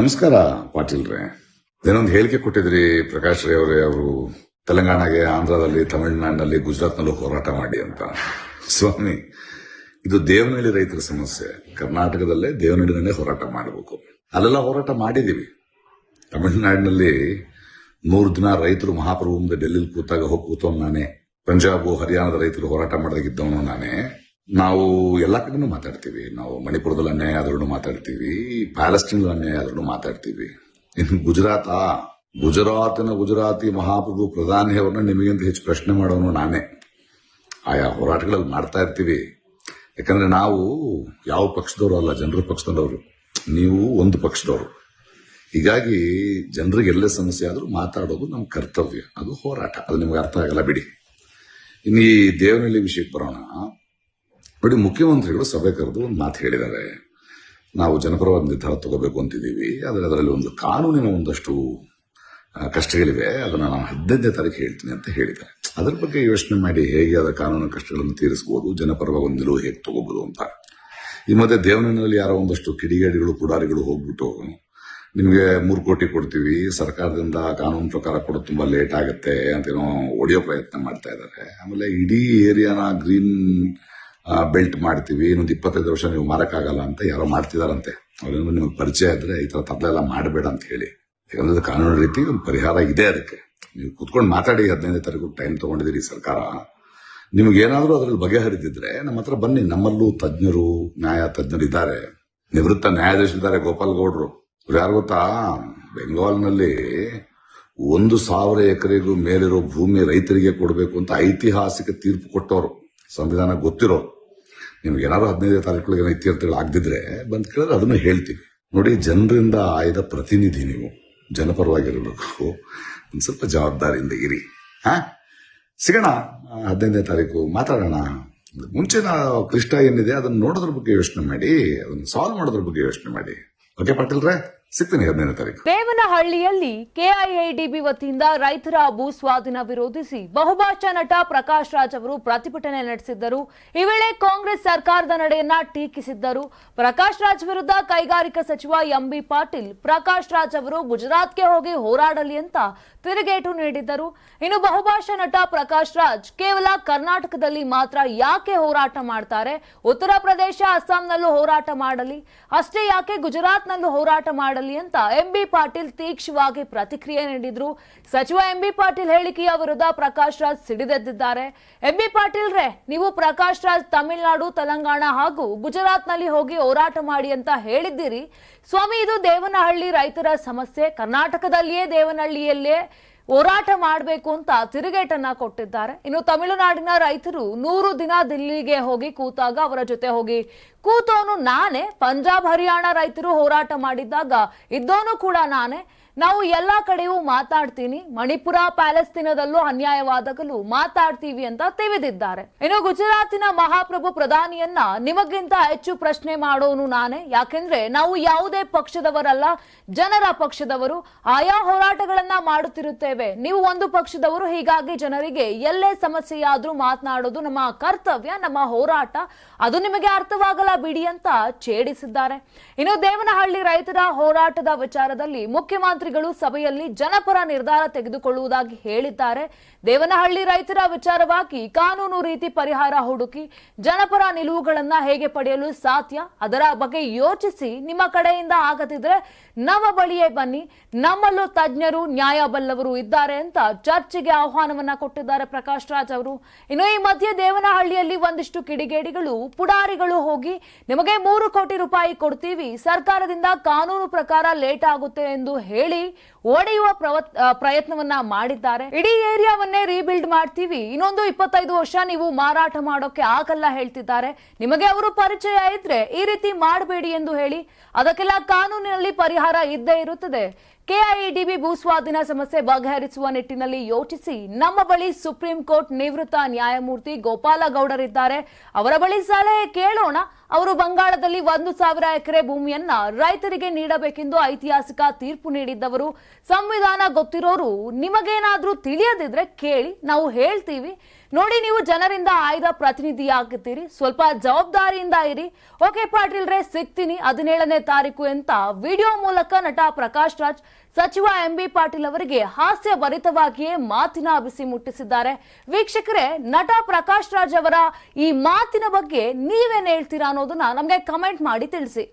ನಮಸ್ಕಾರ, ಪಾಟೀಲ್ರೆ. ಏನೊಂದು ಹೇಳಿಕೆ ಕೊಟ್ಟಿದ್ರಿ ಪ್ರಕಾಶ್ ರೈ ಅವರೇ, ಅವರು ತೆಲಂಗಾಣಗೆ, ಆಂಧ್ರದಲ್ಲಿ, ತಮಿಳುನಾಡಿನಲ್ಲಿ, ಗುಜರಾತ್ನಲ್ಲೂ ಹೋರಾಟ ಮಾಡಿ ಅಂತ. ಸ್ವಾಮಿ, ಇದು ದೇವನಹಳ್ಳಿ ರೈತರ ಸಮಸ್ಯೆ. ಕರ್ನಾಟಕದಲ್ಲೇ ದೇವನಹಳ್ಳಿನಲ್ಲೇ ಹೋರಾಟ ಮಾಡಬೇಕು. ಅಲ್ಲೆಲ್ಲ ಹೋರಾಟ ಮಾಡಿದೀವಿ. ತಮಿಳುನಾಡಿನಲ್ಲಿ ನೂರು ದಿನ ರೈತರು ಮಹಾಪ್ರಭು ಮುಂದೆ ಡೆಲ್ಲಿಲಿ ಕೂತಾಗ ಹೋಗಿ ಕೂತವನು ನಾನೇ. ಪಂಜಾಬ್, ಹರಿಯಾಣದ ರೈತರು ಹೋರಾಟ ಮಾಡದಾಗಿದ್ದವನು ನಾನೇ. ನಾವು ಎಲ್ಲ ಕಡೆನೂ ಮಾತಾಡ್ತೀವಿ. ನಾವು ಮಣಿಪುರದಲ್ಲಿ ಅನ್ಯಾಯ ಆದ್ರೂ ಮಾತಾಡ್ತೀವಿ ಪ್ಯಾಲೆಸ್ಟೀನ್ ಅನ್ಯಾಯ ಆದ್ರೂ ಮಾತಾಡ್ತೀವಿ. ಇನ್ನು ಗುಜರಾತ, ಗುಜರಾತಿನ ಗುಜರಾತಿ ಮಹಾಪ್ರಭು ಪ್ರಧಾನಿ ಅವ್ರನ್ನ ನಿಮಗಿಂತ ಹೆಚ್ಚು ಪ್ರಶ್ನೆ ಮಾಡೋನು ನಾನೇ. ಆಯಾ ಹೋರಾಟಗಳಲ್ಲಿ ಮಾಡ್ತಾ ಇರ್ತೀವಿ. ಯಾಕಂದ್ರೆ ನಾವು ಯಾವ ಪಕ್ಷದವರು ಅಲ್ಲ, ಜನರ ಪಕ್ಷದವರು. ನೀವು ಒಂದು ಪಕ್ಷದವರು. ಹೀಗಾಗಿ ಜನರಿಗೆ ಎಲ್ಲೇ ಸಮಸ್ಯೆ ಆದರೂ ಮಾತಾಡೋದು ನಮ್ಮ ಕರ್ತವ್ಯ. ಅದು ಹೋರಾಟ. ಅದು ನಿಮ್ಗೆ ಅರ್ಥ ಆಗಲ್ಲ ಬಿಡಿ. ಇನ್ನು ಈ ದೇವನಹಳ್ಳಿ ವಿಷಯಕ್ಕೆ ಬರೋಣ. ನೋಡಿ ಮುಖ್ಯಮಂತ್ರಿಗಳು ಸಭೆ ಕರೆದು ಒಂದು ಮಾತು ಹೇಳಿದ್ದಾರೆ. ನಾವು ಜನಪರವಾದ ನಿರ್ಧಾರ ತಗೋಬೇಕು ಅಂತಿದ್ದೀವಿ. ಆದರೆ ಅದರಲ್ಲಿ ಒಂದು ಕಾನೂನಿನ ಒಂದಷ್ಟು ಕಷ್ಟಗಳಿವೆ. ಅದನ್ನು ನಾನು ಹದಿನೈದನೇ ತಾರೀಕು ಹೇಳ್ತೀನಿ ಅಂತ ಹೇಳಿದ್ದಾರೆ. ಅದರ ಬಗ್ಗೆ ಯೋಚನೆ ಮಾಡಿ ಹೇಗೆ ಅದರ ಕಾನೂನು ಕಷ್ಟಗಳನ್ನು ತೀರಿಸಬಹುದು ಜನಪರವಾಗಿ ಒಂದು ನಿಲುವು ಹೇಗೆ ತಗೋಬಹುದು ಅಂತ. ಈ ಮಧ್ಯೆ ದೇವನಹಳ್ಳಿಯಲ್ಲಿ ಯಾರೋ ಒಂದಷ್ಟು ಕಿಡಿಗೇಡಿಗಳು, ಪುಡಾರಿಗಳು ಹೋಗ್ಬಿಟ್ಟು, ನಿಮಗೆ ಮೂರು ಕೋಟಿ ಕೊಡ್ತೀವಿ, ಸರ್ಕಾರದಿಂದ ಕಾನೂನು ಪ್ರಕಾರ ಕೊಡೋದು ತುಂಬ ಲೇಟ್ ಆಗುತ್ತೆ ಅಂತೇನೋ ಒಡೆಯೋ ಪ್ರಯತ್ನ ಮಾಡ್ತಾ ಇದ್ದಾರೆ. ಆಮೇಲೆ ಇಡೀ ಏರಿಯಾನ ಗ್ರೀನ್ ಬೆಲ್ಟ್ ಮಾಡ್ತೀವಿ, ಇನ್ನೊಂದು ಇಪ್ಪತ್ತೈದು ವರ್ಷ ನೀವು ಮಾರಕ್ಕಾಗಲ್ಲ ಅಂತ ಯಾರೋ ಮಾಡ್ತಿದಾರಂತೆ. ಅವ್ರಿಂದ ನಿಮಗೆ ಪರಿಚಯ ಇದ್ರೆ ಈ ತರ ತಪ್ಪಲೆಲ್ಲ ಮಾಡಬೇಡ ಅಂತ ಹೇಳಿ. ಯಾಕಂದ್ರೆ ಕಾನೂನು ರೀತಿ, ಒಂದು ಪರಿಹಾರ ಇದೆ ಅದಕ್ಕೆ. ನೀವು ಕುತ್ಕೊಂಡು ಮಾತಾಡಿ, ಹದಿನೈದನೇ ತಾರೀಕು ಟೈಮ್ ತಗೊಂಡಿದ್ದೀರಿ ಸರ್ಕಾರ. ನಿಮಗೇನಾದರೂ ಅದರಲ್ಲಿ ಬಗೆಹರಿದಿದ್ರೆ ನಮ್ಮ ಹತ್ರ ಬನ್ನಿ. ನಮ್ಮಲ್ಲೂ ತಜ್ಞರು, ನ್ಯಾಯ ತಜ್ಞರು ಇದ್ದಾರೆ. ನಿವೃತ್ತ ನ್ಯಾಯಾಧೀಶರಿದ್ದಾರೆ ಗೋಪಾಲ್ ಗೌಡ್ರು. ಇವ್ರು ಯಾರು ಗೊತ್ತಾ? ಬೆಂಗಾಲ್ನಲ್ಲಿ ಒಂದು ಸಾವಿರ ಎಕರೆಗೂ ಮೇಲಿರೋ ಭೂಮಿ ರೈತರಿಗೆ ಕೊಡಬೇಕು ಅಂತ ಐತಿಹಾಸಿಕ ತೀರ್ಪು ಕೊಟ್ಟವರು. ಸಂವಿಧಾನ ಗೊತ್ತಿರೋರು. ನಿಮ್ಗೆ ಏನಾದ್ರು ಹದಿನೈದು ತಾರೀಕು ಏನೋ ಇತ್ಯರ್ಥಗಳು ಆಗದಿದ್ರೆ ಬಂದ್ ಕೇಳಿದ್ರೆ ಅದನ್ನು ಹೇಳ್ತೀವಿ. ನೋಡಿ, ಜನರಿಂದ ಆಯ್ದ ಪ್ರತಿನಿಧಿ ನೀವು. ಜನಪರವಾಗಿರಬೇಕು. ಒಂದು ಸ್ವಲ್ಪ ಜವಾಬ್ದಾರಿಯಿಂದ ಇರಿ. ಹಾ? ಸಿಗೋಣ. ಹದಿನೈದನೇ ತಾರೀಕು ಮಾತಾಡೋಣ. ಮುಂಚೆ ಕ್ಲಿಷ್ಟ ಏನಿದೆ ಅದನ್ನ ನೋಡೋದ್ರ ಬಗ್ಗೆ ಯೋಚನೆ ಮಾಡಿ, ಅದನ್ನ ಸಾಲ್ವ್ ಮಾಡೋದ್ರ ಬಗ್ಗೆ ಯೋಚನೆ ಮಾಡಿ. ಓಕೆ ಪಾಟೀಲ್ರೆ? ದೇವನಹಳ್ಳಿಯಲ್ಲಿ ಕೆಐಎಡಿಬಿ ವತಿಯಿಂದ ರೈತರ ಭೂ ಸ್ವಾಧೀನ ವಿರೋಧಿಸಿ ಬಹುಭಾಷಾ ನಟ ಪ್ರಕಾಶ್ ರಾಜ್ ಅವರು ಪ್ರತಿಭಟನೆ ನಡೆಸಿದ್ದರು. ಈ ವೇಳೆ ಕಾಂಗ್ರೆಸ್ ಸರ್ಕಾರದ ನಡೆಯನ್ನ ಟೀಕಿಸಿದ್ದರು. ಪ್ರಕಾಶ್ ರಾಜ್ ವಿರುದ್ಧ ಕೈಗಾರಿಕಾ ಸಚಿವ ಎಂಬಿ ಪಾಟೀಲ್, ಪ್ರಕಾಶ್ ರಾಜ್ ಅವರು ಗುಜರಾತ್ಗೆ ಹೋಗಿ ಹೋರಾಡಲಿ ಅಂತ ತಿರುಗೇಟು ನೀಡಿದ್ದರು. ಇನ್ನು ಬಹುಭಾಷಾ ನಟ ಪ್ರಕಾಶ್ ರಾಜ್ ಕೇವಲ ಕರ್ನಾಟಕದಲ್ಲಿ ಮಾತ್ರ ಯಾಕೆ ಹೋರಾಟ ಮಾಡ್ತಾರೆ? ಉತ್ತರ ಪ್ರದೇಶ, ಅಸ್ಸಾಂನಲ್ಲೂ ಹೋರಾಟ ಮಾಡಲಿ. ಅಷ್ಟೇ ಯಾಕೆ ಗುಜರಾತ್ನಲ್ಲೂ ಹೋರಾಟ ಮಾಡಲಿ? ಅಂತ ಎಂಬಿ ಪಾಟೀಲ್ ತೀಕ್ಷ್ಣವಾಗಿ ಪ್ರತಿಕ್ರಿಯೆ ನೀಡಿದ್ರು. ಸಚಿವ ಎಂಬಿ ಪಾಟೀಲ್ ಹೇಳಿಕೆಯ ವಿರುದ್ಧ ಪ್ರಕಾಶ್ ರಾಜ್ ಸಿಡಿದೆದ್ದಿದ್ದಾರೆ. ಎಂಬಿ ಪಾಟೀಲ್ ರೇ ನೀವು ಪ್ರಕಾಶ್ ರಾಜ್ ತಮಿಳುನಾಡು, ತೆಲಂಗಾಣ ಹಾಗೂ ಗುಜರಾತ್ನಲ್ಲಿ ಹೋಗಿ ಹೋರಾಟ ಮಾಡಿ ಅಂತ ಹೇಳಿದ್ದೀರಿ. ಸ್ವಾಮಿ, ಇದು ದೇವನಹಳ್ಳಿ ರೈತರ ಸಮಸ್ಯೆ. ಕರ್ನಾಟಕದಲ್ಲಿಯೇ ದೇವನಹಳ್ಳಿಯಲ್ಲೇ ಹೋರಾಟ ಮಾಡಬೇಕು ಅಂತ ತಿರುಗೇಟನ್ನ ಕೊಟ್ಟಿದ್ದಾರೆ. ಇನ್ನು ತಮಿಳುನಾಡಿನ ರೈತರು ನೂರು ದಿನ ದಿಲ್ಲಿಗೆ ಹೋಗಿ ಕೂತಾಗ ಅವರ ಜೊತೆ ಹೋಗಿ ಕೂತವನು ನಾನೇ. ಪಂಜಾಬ್, ಹರಿಯಾಣ ರೈತರು ಹೋರಾಟ ಮಾಡಿದ್ದಾಗ ಇದ್ದೋನು ಕೂಡ ನಾನೇ. ನಾವು ಎಲ್ಲಾ ಕಡೆಯೂ ಮಾತಾಡ್ತೀನಿ. ಮಣಿಪುರ, ಪ್ಯಾಲೆಸ್ತೀನದಲ್ಲೂ ಅನ್ಯಾಯವಾದಾಗಲೂ ಮಾತಾಡ್ತೀವಿ ಅಂತ ತಿಳಿದಿದ್ದಾರೆ. ಇನ್ನು ಗುಜರಾತಿನ ಮಹಾಪ್ರಭು ಪ್ರಧಾನಿಯನ್ನ ನಿಮಗಿಂತ ಹೆಚ್ಚು ಪ್ರಶ್ನೆ ಮಾಡೋನು ನಾನೇ. ಯಾಕೆಂದ್ರೆ ನಾವು ಯಾವುದೇ ಪಕ್ಷದವರಲ್ಲ, ಜನರ ಪಕ್ಷದವರು. ಆಯಾ ಹೋರಾಟಗಳನ್ನ ಮಾಡುತ್ತಿರುತ್ತೇವೆ. ನೀವು ಒಂದು ಪಕ್ಷದವರು, ಹೀಗಾಗಿ ಜನರಿಗೆ ಎಲ್ಲೇ ಸಮಸ್ಯೆಯಾದ್ರೂ ಮಾತನಾಡೋದು ನಮ್ಮ ಕರ್ತವ್ಯ, ನಮ್ಮ ಹೋರಾಟ. ಅದು ನಿಮಗೆ ಅರ್ಥವಾಗಲ್ಲ ಬಿಡಿ ಅಂತ ಛೇಡಿಸಿದ್ದಾರೆ. ಇನ್ನು ದೇವನಹಳ್ಳಿ ರೈತರ ಹೋರಾಟದ ವಿಚಾರದಲ್ಲಿ ಮುಖ್ಯಮಂತ್ರಿಗಳು ಸಭೆಯಲ್ಲಿ ಜನಪರ ನಿರ್ಧಾರ ತೆಗೆದುಕೊಳ್ಳುವುದಾಗಿ ಹೇಳಿದ್ದಾರೆ. ದೇವನಹಳ್ಳಿ ರೈತರ ವಿಚಾರವಾಗಿ ಕಾನೂನು ರೀತಿ ಪರಿಹಾರ ಹುಡುಕಿ ಜನಪರ ನಿಲುವುಗಳನ್ನ ಹೇಗೆ ಪಡೆಯಲು ಸಾಧ್ಯ? ಅದರ ಬಗ್ಗೆ ಯೋಚಿಸಿ ನಿಮ್ಮ ಕಡೆಯಿಂದ ಆಗದಿದ್ರೆ ನಮ್ಮ ಬಳಿಯೇ ಬನ್ನಿ. ನಮ್ಮಲ್ಲೂ ತಜ್ಞರು ನ್ಯಾಯ ಬಲ್ಲವರು ಇದ್ದಾರೆ ಅಂತ ಚರ್ಚೆಗೆ ಆಹ್ವಾನವನ್ನ ಕೊಟ್ಟಿದ್ದಾರೆ ಪ್ರಕಾಶ್ ರಾಜ್ ಅವರು. ಇನ್ನು ಈ ಮಧ್ಯೆ ದೇವನಹಳ್ಳಿಯಲ್ಲಿ ಒಂದಿಷ್ಟು ಕಿಡಿಗೇಡಿಗಳು, ಪುಡಾರಿಗಳು ಹೋಗಿ ನಿಮಗೆ ಮೂರು ಕೋಟಿ ರೂಪಾಯಿ ಕೊಡ್ತೀವಿ. ಸರ್ಕಾರದಿಂದ ಕಾನೂನು ಪ್ರಕಾರ ಲೇಟ್ ಆಗುತ್ತೆ ಎಂದು ಹೇಳಿ ಒಡೆಯುವ ಪ್ರವತ್- ಪ್ರಯತ್ನವನ್ನ ಮಾಡಿದ್ದಾರೆ. ಇಡೀ ಏರಿಯಾವನ್ನೇ ರೀಬಿಲ್ಡ್ ಮಾಡ್ತೀವಿ. ಇನ್ನೊಂದು ಇಪ್ಪತ್ತೈದು ವರ್ಷ ನೀವು ಮಾರಾಟ ಮಾಡೋಕೆ ಆಗಲ್ಲ ಹೇಳ್ತಿದ್ದಾರೆ. ನಿಮಗೆ ಅವರು ಪರಿಚಯ ಇದ್ರೆ ಈ ರೀತಿ ಮಾಡಬೇಡಿ ಎಂದು ಹೇಳಿ ಅದಕ್ಕೆಲ್ಲ ಕಾನೂನಿನಲ್ಲಿ ಪರಿಹಾರ ಇದ್ದೇ ಇರುತ್ತದೆ. ಕೆಐಡಿಬಿ ಭೂಸ್ವಾಧೀನ ಸಮಸ್ಯೆ ಬಗೆಹರಿಸುವ ನಿಟ್ಟಿನಲ್ಲಿ ಯೋಚಿಸಿ ನಮ್ಮ ಬಳಿ ಸುಪ್ರೀಂ ಕೋರ್ಟ್ ನಿವೃತ್ತ ನ್ಯಾಯಮೂರ್ತಿ ಗೋಪಾಲ ಗೌಡರಿದ್ದಾರೆ. ಅವರ ಬಳಿ ಸಲಹೆ ಕೇಳೋಣ. ಅವರು ಬಂಗಾಳದಲ್ಲಿ ಒಂದು ಸಾವಿರ ಎಕರೆ ಭೂಮಿಯನ್ನ ರೈತರಿಗೆ ನೀಡಬೇಕೆಂದು ಐತಿಹಾಸಿಕ ತೀರ್ಪು ನೀಡಿದ್ದವರು. ಸಂವಿಧಾನ ಗೊತ್ತಿರೋರು ನಿಮಗೇನಾದ್ರೂ ತಿಳಿಯದಿದ್ರೆ ಕೇಳಿ, ನಾವು ಹೇಳ್ತೀವಿ. ನೋಡಿ ನೀವು ಜನರಿಂದ ಆಯ್ದ ಪ್ರತಿನಿಧಿಯಾಗಿದ್ದೀರಿ ಸ್ವಲ್ಪ ಜವಾಬ್ದಾರಿಯಿಂದ ಇರಿ. ಓಕೆ ಪಾಟೀಲ್ ರೇ, ಸಿಗ್ತೀನಿ ಹದಿನೇಳನೇ ತಾರೀಕು ಅಂತ ವಿಡಿಯೋ ಮೂಲಕ ನಟ ಪ್ರಕಾಶ್ ರಾಜ್, ಸಚಿವ ಎಂ ಬಿ ಪಾಟೀಲ್ ಅವರಿಗೆ ಹಾಸ್ಯ ಭರಿತವಾಗಿಯೇ ಮಾತಿನ ಬಿಸಿ ಮುಟ್ಟಿಸಿದ್ದಾರೆ. ವೀಕ್ಷಕರೇ, ನಟ ಪ್ರಕಾಶ್ ರಾಜ್ ಅವರ ಈ ಮಾತಿನ ಬಗ್ಗೆ ನೀವೇನು ಹೇಳ್ತೀರಾ ಅನ್ನೋದನ್ನ ನಮಗೆ ಕಮೆಂಟ್ ಮಾಡಿ ತಿಳಿಸಿ.